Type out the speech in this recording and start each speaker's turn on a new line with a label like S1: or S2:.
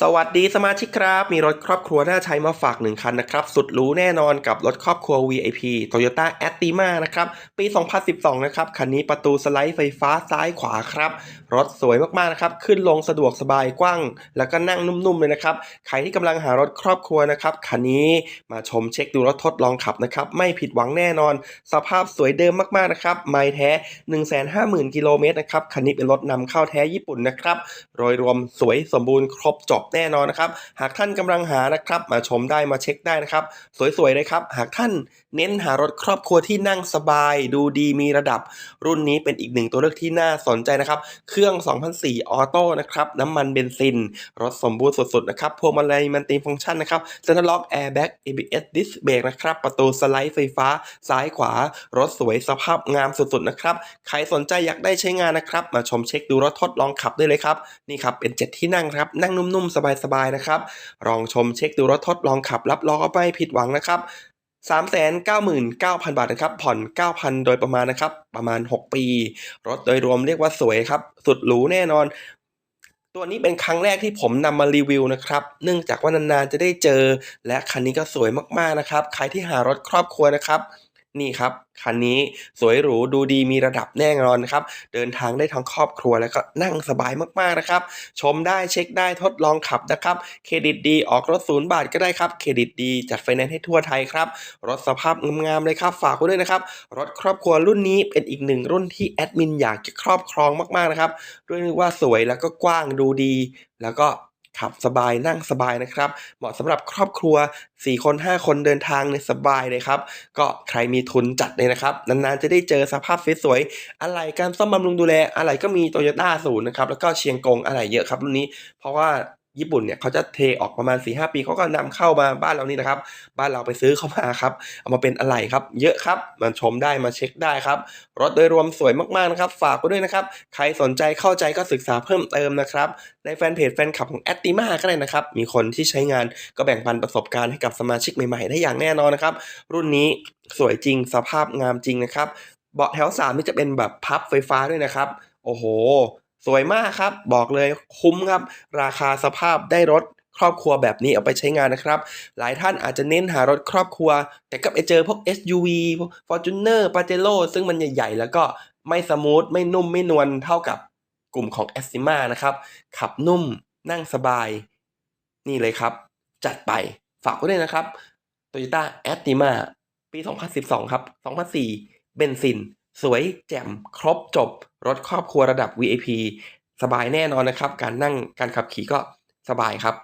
S1: สวัสดีสมาชิกครับ มีรถครอบครัวน่าใช้มาฝากหนึ่งคันนะครับ สุดรู้แน่นอนกับรถครอบครัว VIP Toyota Atima นะครับ ปี 2012 นะครับ คันนี้ประตูสไลด์ไฟฟ้าซ้ายขวาครับ รถสวยมาก ๆ นะครับ ขึ้นลงสะดวกสบายกว้าง แล้วก็นั่งนุ่ม ๆ เลยนะครับ ใครที่กำลังหารถครอบครัวนะครับ คันนี้มาชมเช็คดูรถทดลองขับนะครับ ไม่ผิดหวังแน่นอน สภาพสวยเดิมมาก ๆ นะครับ ไมล์แท้ 150,000 กิโลเมตรนะครับ คันนี้เป็นรถนำเข้าแท้ญี่ปุ่นนะครับ โดยรวมสวยสมบูรณ์ครบจบแน่นอนนะครับ หากท่านกำลังหานะครับ มาชมได้มาเช็คได้นะครับ สวยๆเลยครับ หากท่านเน้นหารถครอบครัวที่นั่งสบาย ดูดีมีระดับ รุ่นนี้เป็นอีกหนึ่งตัวเลือกที่น่าสนใจนะครับ เครื่อง 2004 ออโต้นะครับน้ำมันเบนซิน รถสมบูรณ์สุดๆนะครับพวงมาลัยมันตีฟังก์ชันนะครับเซ็นทรัลล็อกแอร์แบ็ก ABS ดิสเบรกนะครับประตูสไลด์ไฟฟ้า ซ้ายขวา รถสวยสภาพงามสุดๆนะครับใครสนใจอยากได้ใช้งานนะครับ มาชมเช็คดูรถทดลองขับได้เลยครับนี่ครับเป็น 7 ที่นั่งครับนั่งนุ่มๆสบายๆนะครับลองชมเช็คดูรถทดลองขับรับรองว่าไม่ผิดหวังนะครับ399,000 บาทนะครับ ผ่อน 9,000 โดยประมาณนะครับ ประมาณ 6 ปี รถโดยรวมเรียกว่าสวยครับ สุดหรูแน่นอน ตัวนี้เป็นครั้งแรกที่ผมนำมารีวิวนะครับ เนื่องจากว่านานๆจะได้เจอ และคันนี้ก็สวยมากๆนะครับ ใครที่หารถครอบครัวนะครับ นี่ครับคันนี้สวยหรูดูดีมีระดับแน่นอนนะครับ เดินทางได้ทั้งครอบครัวแล้วก็นั่งสบายมากๆนะครับ ชมได้เช็คได้ทดลองขับนะครับ เครดิตดีออกรถศูนย์บาทก็ได้ครับ เครดิตดีจัดไฟแนนซ์ให้ทั่วไทยครับ รถสภาพงามๆเลยครับ ฝากไว้ด้วยนะครับ รถครอบครัวรุ่นนี้เป็นอีกหนึ่งรุ่นที่แอดมินอยากจะครอบครองมากๆนะครับด้วยว่าสวยแล้วก็กว้างดูดี แล้วก็ ขับสบายนั่งสบายนะครับ เหมาะสำหรับครอบครัว 4 คน 5 คนเดินทางในสบายเลยครับ ก็ใครมีทุนจัดเลยนะครับ นานๆจะได้เจอสภาพสวยๆอะไรการซ่อมบำรุงดูแลอะไรก็มีโตโยต้าศูนย์นะครับ แล้วก็เชียงกงอะไรเยอะครับรุ่นนี้ เพราะว่า ญี่ปุ่นเนี่ยเขาจะเทออกประมาณ4-5ปีเขาก็นำเข้ามาบ้านเรานี่นะครับ บ้านเราไปซื้อเข้ามาครับ เอามาเป็นอะไรครับ เยอะครับมาชมได้มาเช็คได้ครับ รถโดยรวมสวยมากๆนะครับ ฝากไว้ด้วยนะครับ ใครสนใจเข้าใจก็ศึกษาเพิ่มเติมนะครับ ในแฟนเพจแฟนคลับของแอตติมาก็ได้นะครับ มีคนที่ใช้งานก็แบ่งปันประสบการณ์ให้กับสมาชิกใหม่ๆ ได้อย่างแน่นอนนะครับ รุ่นนี้สวยจริงสภาพงามจริงนะครับเบาะแถว3นี่จะเป็นแบบพับไฟฟ้าด้วยนะครับ โอ้โห สวยมากครับ บอกเลยคุ้มครับ ราคาสภาพได้รถครอบครัวแบบนี้เอาไปใช้งานนะครับ หลายท่านอาจจะเน้นหารถครอบครัว แต่ก็ไปเจอพวก SUV Fortuner Pajero ซึ่งมันใหญ่ ๆ แล้วก็ไม่สมูท ไม่นุ่มไม่นวลเท่ากับกลุ่มของ a s i m a นะครับ ขับนุ่มนั่งสบาย นี่เลยครับ จัดไปฝากไว้ด้วยนะครับ Toyota a t i m a ปี 2012 ครับ 2004 เบนซิน สวยแจ่มครบจบ รถครอบครัวระดับ VIP สบายแน่นอนนะครับ การนั่งการขับขี่ก็สบายครับ